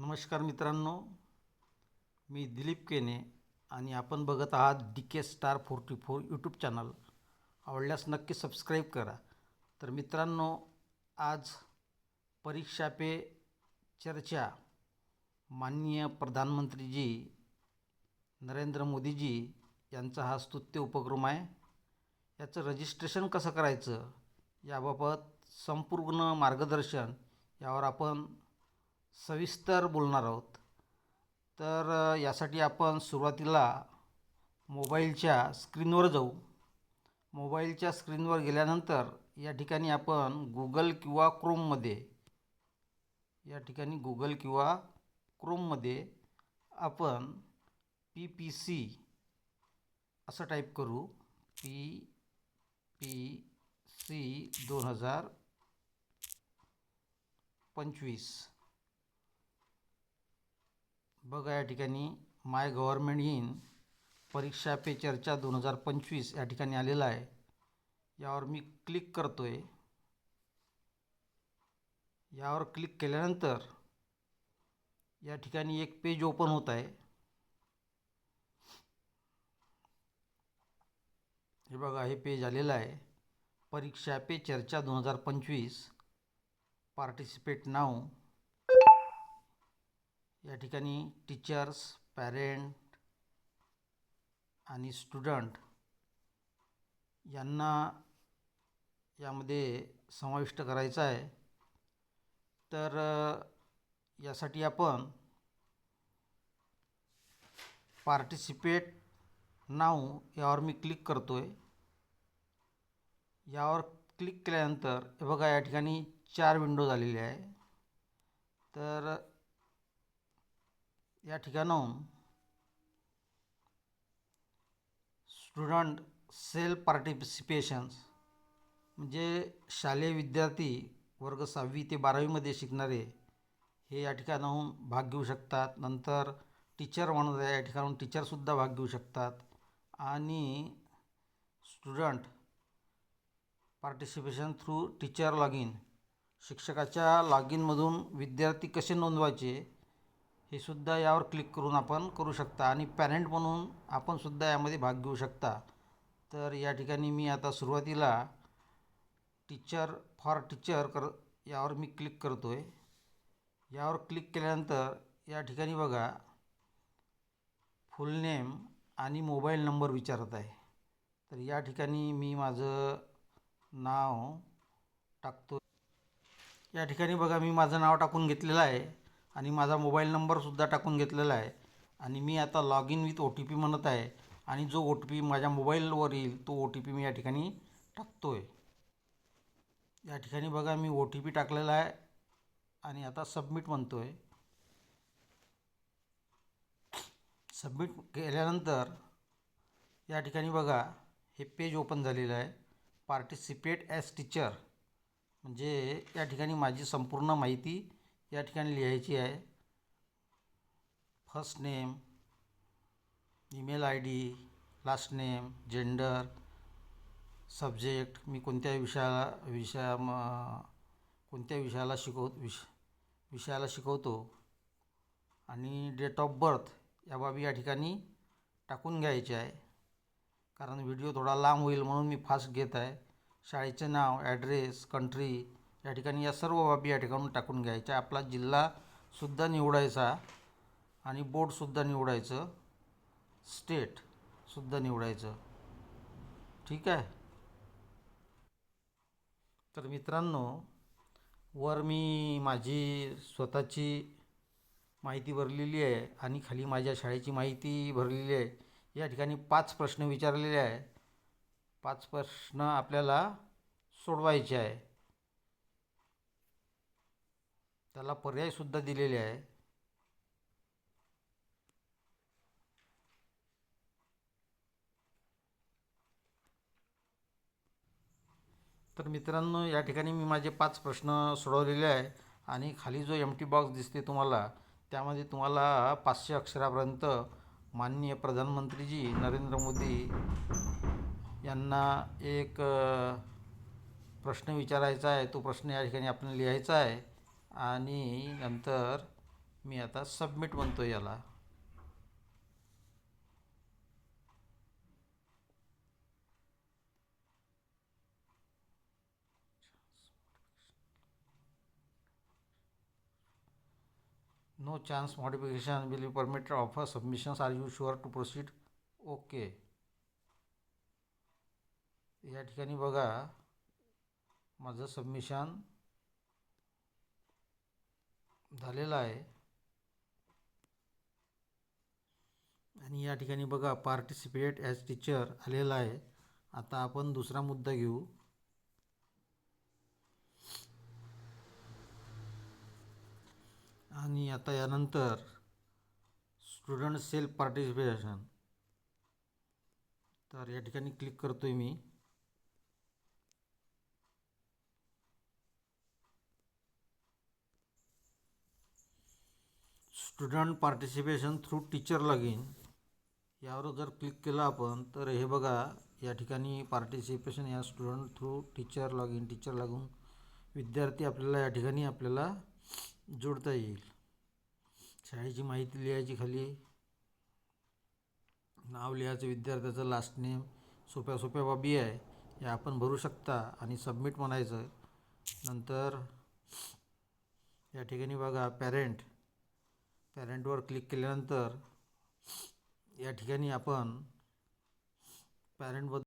नमस्कार मित्रांनो मी दिलीप केने आणि आपण बघत आहात D K star forty four YouTube channel आवडल्यास नक्की सबस्क्राईब करा. तर मित्रांनो आज परीक्षा पे चर्चा माननीय प्रधानमंत्रीजी नरेंद्र मोदीजी यांचा हा स्तुत्य उपक्रम आहे. याचं रजिस्ट्रेशन कसं करायचं? याबाबत संपूर्ण मार्गदर्शन यावर आपण सविस्तर बोलणार आहोत. तर यासाठी आपण सुरुवातीला मोबाईलच्या स्क्रीनवर जाऊ. मोबाईलच्या स्क्रीनवर गेल्यानंतर या ठिकाणी आपण गुगल किंवा क्रोममध्ये या ठिकाणी गुगल किंवा क्रोममध्ये आपण पी पी सी असं टाईप करू. पी पी सी दोन हजार पंचवीस. बघा या ठिकाणी माय गव्हर्मेंट इन परीक्षा पे चर्चा दोन हजार पंचवीस या ठिकाणी आलेला आहे. यावर मी क्लिक करतो आहे यावर क्लिक केल्यानंतर या ठिकाणी एक पेज ओपन होत आहे. हे बघा हे पेज आलेलं आहे. परीक्षा पे चर्चा दोन हजार पंचवीस. पार्टिसिपेट नाव या ठिकाणी टीचर्स पॅरेंट आणि स्टुडंट यांना यामध्ये समाविष्ट करायचं आहे. तर यासाठी आपण पार्टिसिपेट नाव यावर मी क्लिक करतो आहे यावर क्लिक केल्यानंतर हे बघा या ठिकाणी चार विंडो झालेली आहे. तर या ठिकाणाहून स्टुडंट सेल्फ पार्टिसिपेशन्स म्हणजे शालेय विद्यार्थी वर्ग सहावी ते बारावीमध्ये शिकणारे हे या ठिकाणाहून भाग घेऊ शकतात. नंतर टीचर म्हणत आहे या ठिकाणाहून टीचरसुद्धा भाग घेऊ शकतात. आणि student participation through teacher log in शिक्षकाच्या लॉग इनमधून विद्यार्थी कसे नोंदवायचे हे सुद्धा यावर क्लिक करून आपण करू शकता आणि पॅरेंट म्हणून आपण सुद्धा यामध्ये भाग घेऊ शकता. तर या ठिकाणी मी आता सुरुवातीला टीचर फॉर टीचर कर यावर मी क्लिक करतो आहे यावर क्लिक केल्यानंतर या ठिकाणी बघा फुल नेम आणि मोबाईल नंबर विचारत आहे. तर या ठिकाणी मी माझं नाव टाकतो या ठिकाणी बघा मी माझं नाव टाकून घेतलेलं आहे. आणि माझा मोबाईल नंबरसुद्धा टाकून घेतलेला आहे. आणि मी आता log in with O T P म्हणत आहे. आणि जो ओ टी पी माझ्या मोबाईलवर येईल तो ओ टी पी मी या ठिकाणी टाकतो आहे या ठिकाणी बघा मी ओ टी पी टाकलेला आहे. आणि आता सबमिट म्हणतो आहे सबमिट केल्यानंतर या ठिकाणी बघा हे पेज ओपन झालेलं आहे. पार्टिसिपेट ॲज टीचर म्हणजे या ठिकाणी माझी संपूर्ण माहिती या ठिकाणी लिहायची आहे. First name email I D last name gender subject मी कोणत्या विषयाला विषया म कोणत्या विषयाला शिकव विष विषयाला शिकवतो आणि डेट ऑफ बर्थ या बाबी या ठिकाणी टाकून घ्यायचे आहे. कारण व्हिडिओ थोडा लांब होईल म्हणून मी फास्ट घेत आहे. शाळेचे नाव ॲड्रेस कंट्री या ठिकाणी या सर्व बाबी या ठिकाणून टाकून घ्यायच्या. आपला जिल्हासुद्धा निवडायचा आणि बोर्डसुद्धा निवडायचं. स्टेटसुद्धा निवडायचं. ठीक आहे? तर मित्रांनो वर मी माझी स्वतःची माहिती भरलेली आहे आणि खाली माझ्या शाळेची माहिती भरलेली आहे. या ठिकाणी पाच प्रश्न विचारलेले आहे. पाच प्रश्न आपल्याला सोडवायचे आहे. त्याला पर्यायसुद्धा दिलेले आहे. तर मित्रांनो या ठिकाणी मी माझे पाच प्रश्न सोडवलेले आहे आणि खाली जो एम टी बॉक्स दिसते तुम्हाला त्यामध्ये तुम्हाला पाचशे अक्षरापर्यंत माननीय प्रधानमंत्रीजी नरेंद्र मोदी यांना एक प्रश्न विचारायचा आहे. तो प्रश्न या ठिकाणी आपण लिहायचा आहे. आणि नंतर मी आता सबमिट म्हणतो याला. No chance modification will be permitted after submissions are you sure to proceed okay या ठिकाणी बघा माझं सबमिशन झालेला आहे. आणि या ठिकाणी बघा पार्टिसिपेट ॲज टीचर आलेलं आहे. आता आपण दुसरा मुद्दा घेऊ. आणि आता यानंतर स्टुडंट सेल्फ पार्टिसिपेशन तर या ठिकाणी क्लिक करतो आहे मी. Student participation through teacher login यावर जर क्लिक केलं आपण तर हे बघा या ठिकाणी पार्टिसिपेशन या student through teacher login teacher लागून विद्यार्थी आपल्याला या ठिकाणी आपल्याला जोडता येईल. शाळेची माहिती लिहायची खाली. नाव लिहायचं विद्यार्थ्याचं लास्ट नेम सोप्या सोप्या बाबी आहे या आपण भरू शकता आणि सबमिट म्हणायचं. नंतर या ठिकाणी बघा पॅरेंट पॅरेंटवर क्लिक केल्यानंतर या ठिकाणी आपण पॅरेंटबद्दल